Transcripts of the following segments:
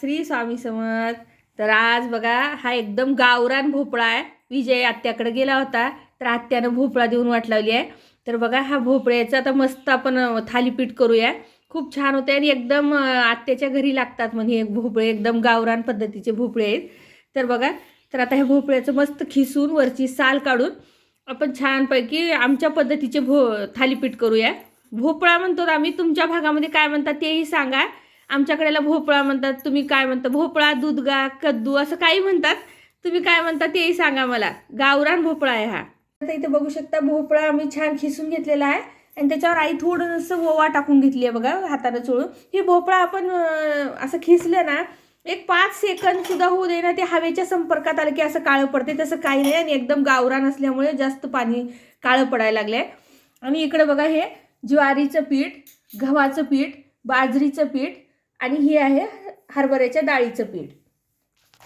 श्री स्वामी समर्थ. तर आज बघा हा एकदम गावरान भोपळा आहे. विजय आत्याकडे गेला होता तर आत्यानं भोपळा देऊन वाट लावली आहे. तर बघा हा भोपळ्याचा आता मस्त आपण थालीपीठ करूया. खूप छान होते आणि एकदम आत्याच्या घरी लागतात म्हणजे हे भोपळे एकदम गावरान पद्धतीचे भोपळे आहेत. तर बघा तर आता हे भोपळ्याचं मस्त खिसून वरची साल काढून आपण छानपैकी आमच्या पद्धतीचे भो थालीपीठ करूया. भोपळा म्हणतो आम्ही तुमच्या भागामध्ये काय म्हणतात तेही सांगा. आमच्याकडेला भोपळा म्हणतात तुम्ही काय म्हणता? भोपळा दूधगा कद्दू असं काही म्हणतात. तुम्ही काय म्हणता तेही सांगा मला. गावरान भोपळा आहे हा. आता इथे बघू शकता भोपळा आम्ही छान खिसून घेतलेला आहे. आणि त्याच्यावर आई थोडंसं ओवा टाकून घेतली आहे बघा हातानं चोळून. हे भोपळा आपण असं खिसलं ना एक पाच सेकंद सुद्धा होऊ दे ना ते हवेच्या संपर्कात आलं की असं काळं पडते. तसं काही नाही आणि एकदम गावरान असल्यामुळे जास्त पाणी काळं पडायला लागलंय. आणि इकडे बघा हे ज्वारीचं पीठ गव्हाचं पीठ बाजरीचं पीठ आणि हे आहे हरभऱ्याच्या डाळीचं पीठ.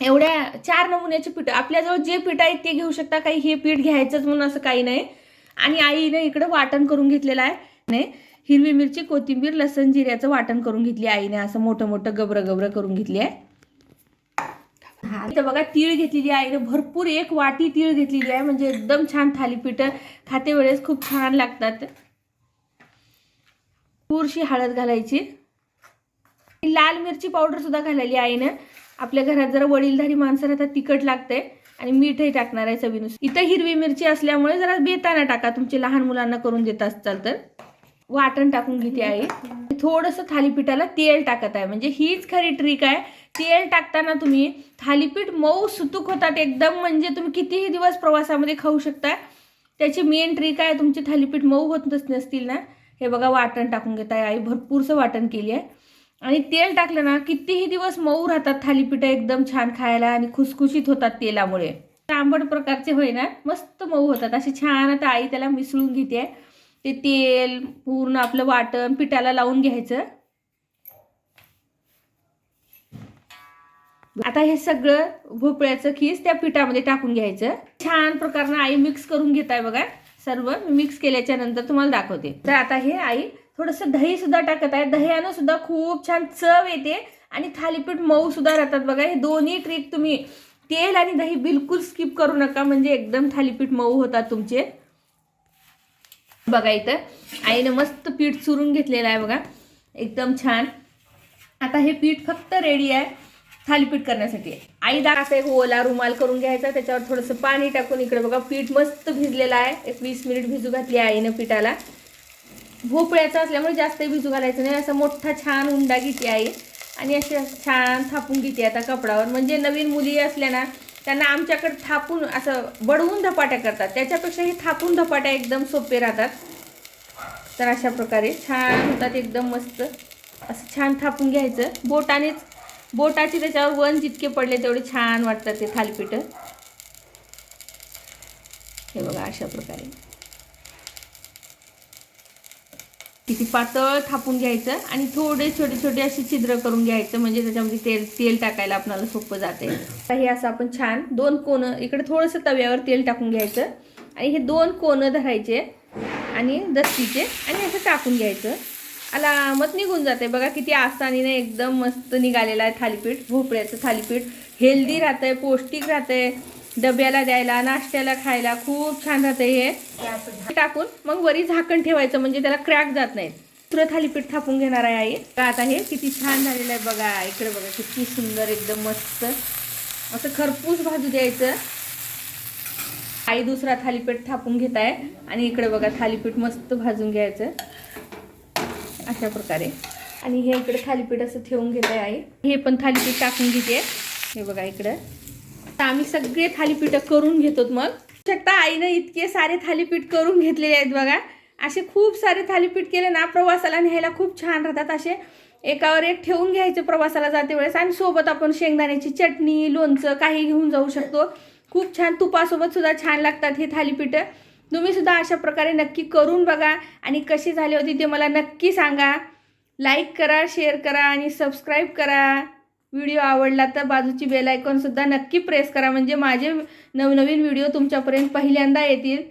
एवढ्या चार नमुन्याचे पीठ आपल्याजवळ जे पीठ आहे ते घेऊ शकता काही. हे पीठ घ्यायचंच म्हणून असं काही नाही. आणि आईने इकडं वाटण करून घेतलेलं आहे. नाही हिरवी मिरची कोथिंबीर लसण जिऱ्याचं वाटण करून घेतली आईने. असं मोठं मोठं गबरं गबरं करून घेतली आहे. हा इथं बघा तीळ घेतलेली आहे. आईने भरपूर एक वाटी तीळ घेतलेली आहे. म्हणजे एकदम छान थालीपीठ खाते वेळेस खूप छान लागतात. पुरशी हळद घालायची. लाल मिरची पावडर सुद्धा घालायली आईनं. आपल्या घरात जरा वडीलधारी माणसं राहतात तिखट लागतंय आणि मीठही टाकणार आहे चवीनुसार. इथं हिरवी मिरची असल्यामुळे जरा बेताना टाका तुमचे लहान मुलांना करून देत असताल तर. वाटण टाकून घेते आई. थोडंसं थालीपीठाला तेल टाकत आहे. म्हणजे हीच खरी ट्रिक आहे. तेल टाकताना तुम्ही थालीपीठ मऊ सुतूक होतात एकदम. म्हणजे तुम्ही कितीही दिवस प्रवासामध्ये खाऊ शकता त्याची मेन ट्रिक आहे तुमचे थालीपीठ मऊ होत नसतील ना. हे बघा वाटण टाकून घेत आहे आई. भरपूरसं वाटण केली आहे. आणि तेल टाकलं ना कितीही दिवस मऊ राहतात थालीपीठ एकदम छान खायला आणि खुसखुशीत होतात तेलामुळे. आंबट प्रकारचे होईना मस्त मऊ होतात. असे छान आता आई त्याला मिसळून घेते. ते तेल पूर्ण आपलं वाटण पिठाला लावून घ्यायचं. आता हे सगळं भोपळ्याचं खीस त्या पिठामध्ये टाकून घ्यायचं. छान प्रकारनं आई मिक्स करून घेत आहे बघा. सर्व मिक्स केल्याच्यानंतर तुम्हाला दाखवते. तर आता हे आई थोडंसं दही सुद्धा टाकत आहे. दह्यानं सुद्धा खूप छान चव येते आणि थालीपीठ मऊ सुद्धा राहतात बघा. हे दोन्ही ट्रिक तुम्ही तेल आणि दही बिलकुल स्किप करू नका. म्हणजे एकदम थालीपीठ मऊ होतात तुमचे. बघा इथं. आईनं मस्त पीठ चुरून घेतलेलं आहे बघा. एकदम छान. आता हे पीठ फक्त रेडी आहे थालीपीठ करण्यासाठी. आई दा असा हो, एक ओला रुमाल करून घ्यायचा. त्याच्यावर थोडंसं पाणी टाकून इकडे बघा. पीठ मस्त भिजलेलं आहे. एक वीस मिनिट भिजू घातली आहे आईनं पिठाला. भोपळ्याचा असल्यामुळे जास्त भिजू घालायचं नाही. असं मोठा छान उंडा घेते आहे आणि असे छान थापून घेते आता कपडावर म्हणजे नवीन मुली असल्या ना त्यांना आमच्याकडे थापून असं बडवून धपाट्या करतात. त्याच्यापेक्षा हे थापून धपाट्या एकदम सोपे राहतात. तर अशा प्रकारे छान होतात एकदम मस्त. असं छान थापून घ्यायचं. बोटानेच बोटाचे त्याच्यावर वन जितके पडले तेवढे छान वाटतात ते थालपीठं. हे बघा अशा प्रकारे. किती पातळ थापून घ्यायचं आणि थोडे छोटे छोटे असे छिद्र करून घ्यायचं म्हणजे त्याच्यामध्ये तेल तेल टाकायला आपल्याला सोपं जाते. हे असं आपण छान दोन कोणं इकडे थोडंसं तव्यावर तेल टाकून घ्यायचं आणि हे दोन कोणं धरायचे आणि दस्तीचे आणि असं टाकून घ्यायचं. अलामत निघून जाते. बघा किती आसानीने एकदम मस्त निघालेलं आहे थालीपीठ भोपळ्याचं थालीपीठ. हेल्दी राहतंय पौष्टिक राहतंय. डब्याला द्यायला नाश्त्याला खायला खूप छान राहतंय हे. टाकून मग वरी झाकण ठेवायचं म्हणजे त्याला क्रॅक जात नाही दुसरं थालीपीठ थापून घेणार आहे आई. का आता हे किती छान झालेलं आहे बघा. इकडे बघा किती सुंदर एकदम मस्त. असं खरपूस भाजू द्यायचं. आई दुसरा थालीपीठ थापून घेत आहे. आणि इकडे बघा थालीपीठ मस्त भाजून घ्यायचं. अशा प्रकारे. आणि हे इकडे थालीपीठ असं ठेवून घेत आहे आई. हे पण थालीपीठ टाकून घेते. हे बघा इकडं. तर आम्ही सगळे थालीपीठ करून घेतो मग. शकता आईनं इतके सारे थालीपीठ करून घेतलेले आहेत बघा. असे खूप सारे थालीपीठ केले ना प्रवासाला न्यायला खूप छान राहतात असे. एकावर एक ठेवून घ्यायचे प्रवासाला जाते वेळेस आणि सोबत आपण शेंगदाण्याची चटणी लोणचं काही घेऊन जाऊ शकतो. खूप छान तुपासोबत सुद्धा छान लागतात हे थालीपीठ. तुम्ही सुद्धा अशा प्रकारे नक्की करून बघा आणि कशी झाली होती ते मला नक्की सांगा. लाईक करा शेअर करा आणि सबस्क्राईब करा. व्हिडिओ आवडला तर बाजूची बेल आयकॉन नक्की प्रेस करा. म्हणजे माझे नवनवीन व्हिडिओ तुमच्यापर्यंत पहिल्यांदा येतील.